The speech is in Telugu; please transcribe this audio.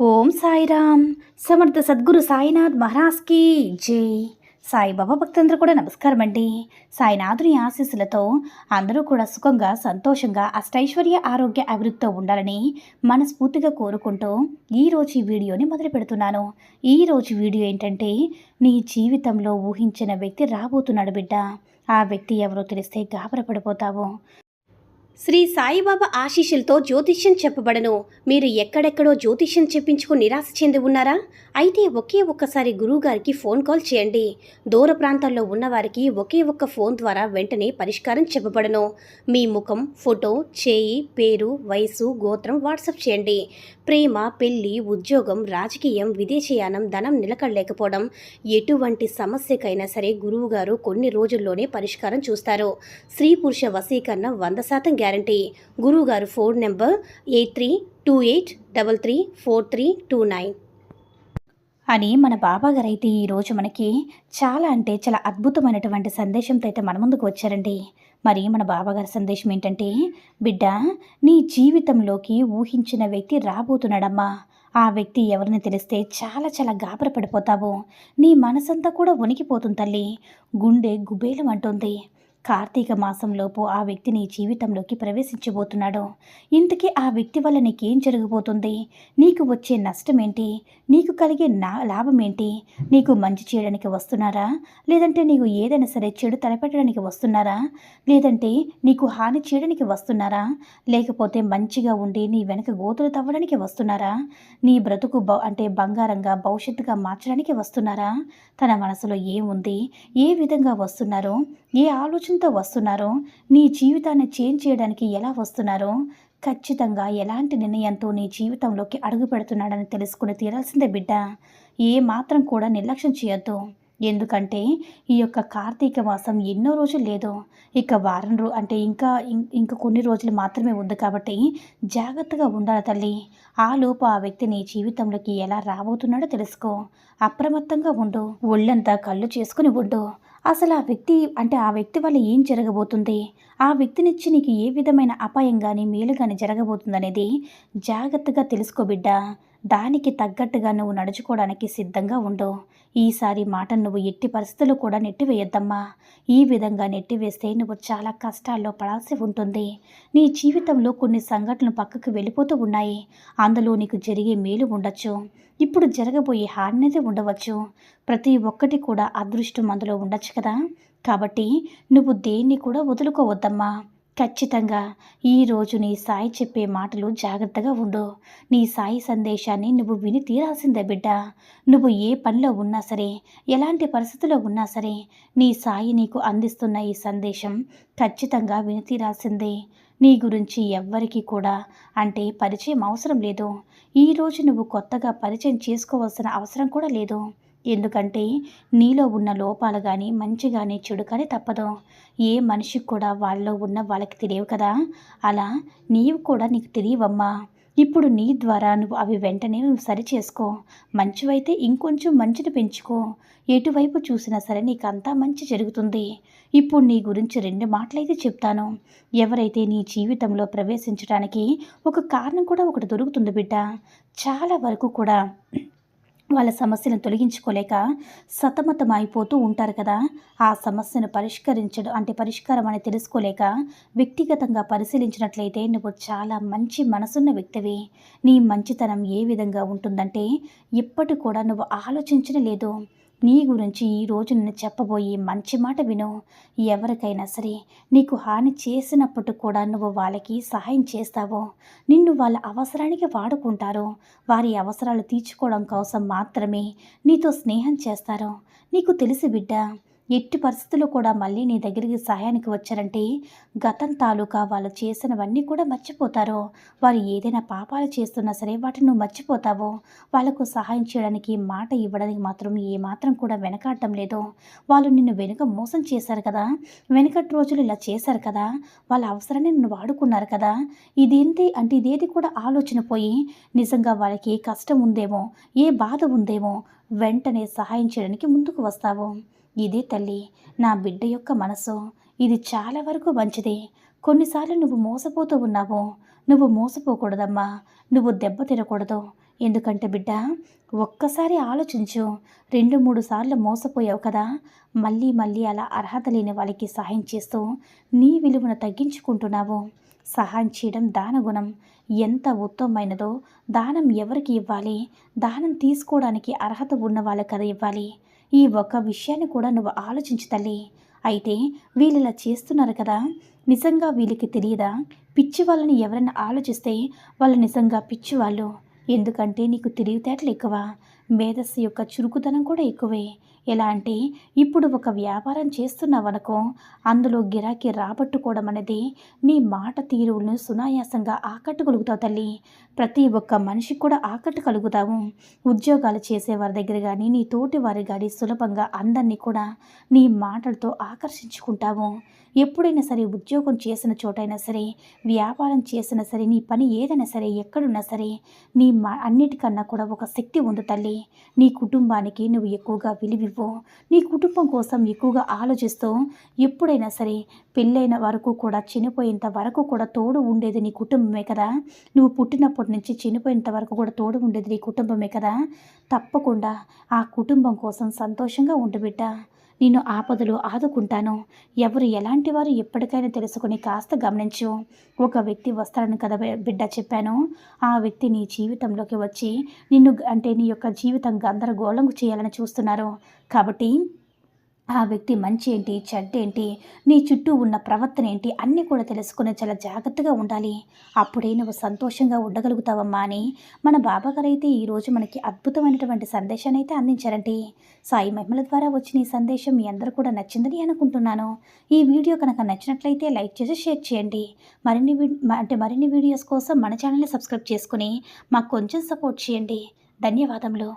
ఓం సాయిరామ్. సమర్థ సద్గురు సాయినాథ్ మహారాజ్కి జై. సాయిబాబా భక్తులందరూ కూడా నమస్కారం అండి. సాయినాథుని ఆశీస్సులతో అందరూ కూడా సుఖంగా సంతోషంగా అష్టైశ్వర్య ఆరోగ్య అభివృద్ధితో ఉండాలని మనస్ఫూర్తిగా కోరుకుంటూ ఈరోజు ఈ వీడియోని మొదలు పెడుతున్నాను. ఈరోజు వీడియో ఏంటంటే నీ జీవితంలో ఊహించిన వ్యక్తి రాబోతున్నాడు బిడ్డ. ఆ వ్యక్తి ఎవరో తెలిస్తే గాబరపడిపోతావు. శ్రీ సాయిబాబా ఆశీస్సులతో జ్యోతిష్యం చెప్పబడను. మీరు ఎక్కడెక్కడో జ్యోతిష్యం చెప్పించుకుని నిరాశ చెంది ఉన్నారా? అయితే ఒకే ఒక్కసారి గురువుగారికి ఫోన్ కాల్ చేయండి. దూర ప్రాంతాల్లో ఉన్నవారికి ఒకే ఒక్క ఫోన్ ద్వారా వెంటనే పరిష్కారం చెప్పబడను. మీ ముఖం ఫోటో చేయి పేరు వయసు గోత్రం వాట్సాప్ చేయండి. ప్రేమ పెళ్ళి ఉద్యోగం రాజకీయం విదేశీయానం ధనం నిలకడలేకపోవడం ఎటువంటి సమస్యకైనా సరే గురువుగారు కొన్ని రోజుల్లోనే పరిష్కారం చూస్తారు. స్త్రీ పురుష వశీకరణ వంద శాతం గ్యారంటీ. గురువుగారు phone number eight three two eight double three four three two nine. అని మన బాబాగారు అయితే ఈరోజు మనకి చాలా అంటే చాలా అద్భుతమైనటువంటి సందేశంతో అయితే మన ముందుకు వచ్చారండి. మరి మన బాబాగారి సందేశం ఏంటంటే బిడ్డ నీ జీవితంలోకి ఊహించిన వ్యక్తి రాబోతున్నాడమ్మా. ఆ వ్యక్తి ఎవరిని తెలిస్తే చాలా చాలా గాబర పడిపోతావు నీ మనసంతా కూడా వణికిపోతుంది తల్లి. గుండె గుబేలం అంటుంది. కార్తీక మాసంలోపు ఆ వ్యక్తి నీ జీవితంలోకి ప్రవేశించబోతున్నాడు. ఇంతకీ ఆ వ్యక్తి వల్ల నీకేం జరగబోతుంది? నీకు వచ్చే నష్టం ఏంటి నీకు కలిగే నా లాభం ఏంటి నీకు మంచి చేయడానికి వస్తున్నారా? లేదంటే నీకు ఏదైనా సరే చెడు తలపెట్టడానికి వస్తున్నారా? లేదంటే నీకు హాని చేయడానికి వస్తున్నారా? లేకపోతే మంచిగా ఉండి నీ వెనక గోతులు తవ్వడానికి వస్తున్నారా? నీ బ్రతుకు బ అంటే బంగారంగా భవిష్యత్తుగా మార్చడానికి వస్తున్నారా? తన మనసులో ఏముంది? ఏ విధంగా వస్తున్నారో? ఏ ఆలోచన ఆలోచనతో వస్తున్నారో. నీ జీవితాన్ని చేంజ్ చేయడానికి ఎలా వస్తున్నారో? ఖచ్చితంగా ఎలాంటి నిర్ణయంతో నీ జీవితంలోకి అడుగు పెడుతున్నాడని తెలుసుకుని తీరాల్సిందే బిడ్డ. ఏ మాత్రం కూడా నిర్లక్ష్యం చేయొద్దు. ఎందుకంటే ఈ యొక్క కార్తీక మాసం ఎన్నో రోజులు లేదు. ఇక వారం రో అంటే ఇంకా ఇంకా కొన్ని రోజులు మాత్రమే ఉంది కాబట్టి జాగ్రత్తగా ఉండాలి తల్లి. ఆ లోపు ఆ వ్యక్తి నీ జీవితంలోకి ఎలా రాబోతున్నాడో తెలుసుకో. అప్రమత్తంగా ఉండు. ఒళ్ళంతా కళ్ళు చేసుకుని ఉండు. అసలు ఆ వ్యక్తి అంటే ఆ వ్యక్తి వల్ల ఏం జరగబోతుంది? ఆ వ్యక్తినిచ్చి నీకు ఏ విధమైన అపాయం కానీ మేలు కానీ జరగబోతుందనేది జాగ్రత్తగా తెలుసుకోబిడ్డా దానికి తగ్గట్టుగా నువ్వు నడుచుకోవడానికి సిద్ధంగా ఉండు. ఈసారి మాటను నువ్వు ఎట్టి పరిస్థితులు కూడా నెట్టివేయొద్దమ్మా. ఈ విధంగా నెట్టివేస్తే నువ్వు చాలా కష్టాల్లో పడాల్సి ఉంటుంది. నీ జీవితంలో కొన్ని సంఘటనలు పక్కకు వెళ్ళిపోతూ ఉన్నాయి. అందులో నీకు జరిగే మేలు ఉండొచ్చు. ఇప్పుడు జరగబోయే హానిది ఉండవచ్చు. ప్రతి ఒక్కటి కూడా అదృష్టం అందులో ఉండొచ్చు కదా. కాబట్టి నువ్వు దేన్ని కూడా వదులుకోవద్దమ్మా. ఖచ్చితంగా ఈరోజు నీ సాయి చెప్పే మాటలు జాగ్రత్తగా ఉండు. నీ సాయి సందేశాన్ని నువ్వు విని తీరాల్సిందే బిడ్డ. నువ్వు ఏ పనిలో ఉన్నా సరే ఎలాంటి పరిస్థితిలో ఉన్నా సరే నీ సాయి నీకు అందిస్తున్న ఈ సందేశం ఖచ్చితంగా విని తీరాల్సిందే. నీ గురించి ఎవ్వరికీ కూడా అంటే పరిచయం అవసరం లేదు. ఈరోజు నువ్వు కొత్తగా పరిచయం చేసుకోవాల్సిన అవసరం కూడా లేదు. ఎందుకంటే నీలో ఉన్న లోపాలు కానీ మంచి కానీ చెడు కానీ తప్పదు. ఏ మనిషికి కూడా వాళ్ళలో ఉన్న వాళ్ళకి తెలియవు కదా? అలా నీవు కూడా నీకు తెలియవమ్మా. ఇప్పుడు నీ ద్వారా నువ్వు అవి వెంటనే నువ్వు సరి చేసుకో. మంచివైతే ఇంకొంచెం మంచిని పెంచుకో. ఎటువైపు చూసినా సరే నీకంతా మంచి జరుగుతుంది. ఇప్పుడు నీ గురించి రెండు మాటలైతే చెప్తాను. ఎవరైతే నీ జీవితంలో ప్రవేశించడానికి ఒక కారణం కూడా ఒకటి దొరుకుతుంది బిడ్డ. చాలా వరకు కూడా వాళ్ళ సమస్యను తొలగించుకోలేక సతమతమైపోతూ ఉంటారు కదా. ఆ సమస్యను పరిష్కరించడం అంటే పరిష్కారం అని తెలుసుకోలేక వ్యక్తిగతంగా పరిశీలించినట్లయితే నువ్వు చాలా మంచి మనసున్న వ్యక్తివి. నీ మంచితనం ఏ విధంగా ఉంటుందంటే ఎప్పటి కూడా నువ్వు ఆలోచించనే లేదు. నీ గురించి ఈ రోజు నేను చెప్పబోయే మంచి మాట విను. ఎవరికైనా సరే నీకు హాని చేసినప్పుడు కూడా నువ్వు వాళ్ళకి సహాయం చేస్తావు. నిన్ను వాళ్ళ అవసరానికి వాడుకుంటారు. వారి అవసరాలు తీర్చుకోవడం కోసం మాత్రమే నీతో స్నేహం చేస్తారు. నీకు తెలిసి బిడ్డ ఎట్టి పరిస్థితుల్లో కూడా మళ్ళీ నీ దగ్గరికి సహాయానికి వచ్చారంటే గతం తాలూకా వాళ్ళు చేసినవన్నీ కూడా మర్చిపోతారు. వారు ఏదైనా పాపాలు చేస్తున్నా సరే వాటిని నువ్వు మర్చిపోతావు. వాళ్ళకు సహాయం చేయడానికి మాట ఇవ్వడానికి మాత్రం ఏమాత్రం కూడా వెనకాడటం లేదు. వాళ్ళు నిన్ను వెనుక మోసం చేశారు కదా? వెనకటి రోజులు ఇలా చేశారు కదా? వాళ్ళ అవసరాన్ని నిన్ను వాడుకున్నారు కదా? ఇదేంటి అంటే ఇదేది కూడా ఆలోచన పోయి నిజంగా వాళ్ళకి ఏ కష్టం ఉందేమో ఏ బాధ ఉందేమో వెంటనే సహాయం చేయడానికి ముందుకు వస్తావు. ఇదే తల్లి నా బిడ్డ యొక్క మనసు. ఇది చాలా వరకు మంచిది. కొన్నిసార్లు నువ్వు మోసపోతూ ఉన్నావు. నువ్వు మోసపోకూడదమ్మా. నువ్వు దెబ్బ తినకూడదు. ఎందుకంటే బిడ్డ ఒక్కసారి ఆలోచించు. రెండు మూడు సార్లు మోసపోయావు కదా. మళ్ళీ మళ్ళీ అలా అర్హత లేని వాళ్ళకి సహాయం చేస్తూ నీ విలువను తగ్గించుకుంటున్నావు. సహాయం చేయడం దానగుణం. ఎంత ఉత్తమమైనదో దానం ఎవరికి ఇవ్వాలి? దానం తీసుకోవడానికి అర్హత ఉన్న వాళ్ళకి కదా ఇవ్వాలి. ఈ ఒక్క విషయాన్ని కూడా నువ్వు ఆలోచించు తల్లి. అయితే వీళ్ళు ఇలా చేస్తున్నారు కదా? నిజంగా వీళ్ళకి తెలియదా? పిచ్చి వాళ్ళని ఎవరైనా ఆలోచిస్తే వాళ్ళు నిజంగా పిచ్చి వాళ్ళు ఎందుకంటే నీకు తెలివితేటలు ఎక్కువ. మేధస్సు యొక్క చురుకుదనం కూడా ఎక్కువే. ఎలా అంటే ఇప్పుడు ఒక వ్యాపారం చేస్తున్నావనుకో అందులో గిరాకీ రాబట్టుకోవడం అనేది నీ మాట తీరువులను సునాయాసంగా ఆకట్టుగలుగుతావు తల్లి. ప్రతి ఒక్క మనిషికి కూడా ఆకట్టుకలుగుతావు ఉద్యోగాలు చేసేవారి దగ్గర కానీ నీ తోటి వారి కానీ సులభంగా అందరినీ కూడా నీ మాటలతో ఆకర్షించుకుంటావు. ఎప్పుడైనా సరే ఉద్యోగం చేసిన చోటైనా సరే వ్యాపారం చేసినా సరే నీ పని ఏదైనా సరే ఎక్కడున్నా సరే నీ మా అన్నిటికన్నా కూడా ఒక శక్తి ఉంది తల్లి. నీ కుటుంబానికి నువ్వు ఎక్కువగా విలువివ్వు. నీ కుటుంబం కోసం ఎక్కువగా ఆలోచిస్తూ ఎప్పుడైనా సరే పెళ్ళైన వరకు కూడా చనిపోయేంత వరకు కూడా తోడు ఉండేది నీ కుటుంబమే కదా. నువ్వు పుట్టినప్పటి నుంచి చనిపోయేంత వరకు కూడా తోడు ఉండేది నీ కుటుంబమే కదా. తప్పకుండా ఆ కుటుంబం కోసం సంతోషంగా ఉండు బిడ్డ. నేను ఆపదలు ఆదుకుంటాను. ఎవరు ఎలాంటి వారు ఎప్పటికైనా తెలుసుకొని కాస్త గమనించు. ఒక వ్యక్తి వస్తాడని కదా బిడ్డ చెప్పాను. ఆ వ్యక్తి నీ జీవితంలోకి వచ్చి నిన్ను అంటే నీ యొక్క జీవితం గందరగోళం చేయాలని చూస్తున్నారు. కాబట్టి ఆ వ్యక్తి మంచి ఏంటి చెడ్డ ఏంటి నీ చుట్టూ ఉన్న ప్రవర్తన ఏంటి అన్నీ కూడా తెలుసుకుని చాలా జాగ్రత్తగా ఉండాలి. అప్పుడే నువ్వు సంతోషంగా ఉండగలుగుతావమ్మా అని మన బాబాగారు అయితే ఈరోజు మనకి అద్భుతమైనటువంటి సందేశాన్ని అయితే అందించారండి. సాయి మహిమల ద్వారా వచ్చిన ఈ సందేశం మీ అందరూ కూడా నచ్చిందని అనుకుంటున్నాను. ఈ వీడియో కనుక నచ్చినట్లయితే లైక్ చేసి షేర్ చేయండి. మరిన్ని అంటే మరిన్ని వీడియోస్ కోసం మన ఛానల్ని సబ్స్క్రైబ్ చేసుకుని మాకు కొంచెం సపోర్ట్ చేయండి. ధన్యవాదములు.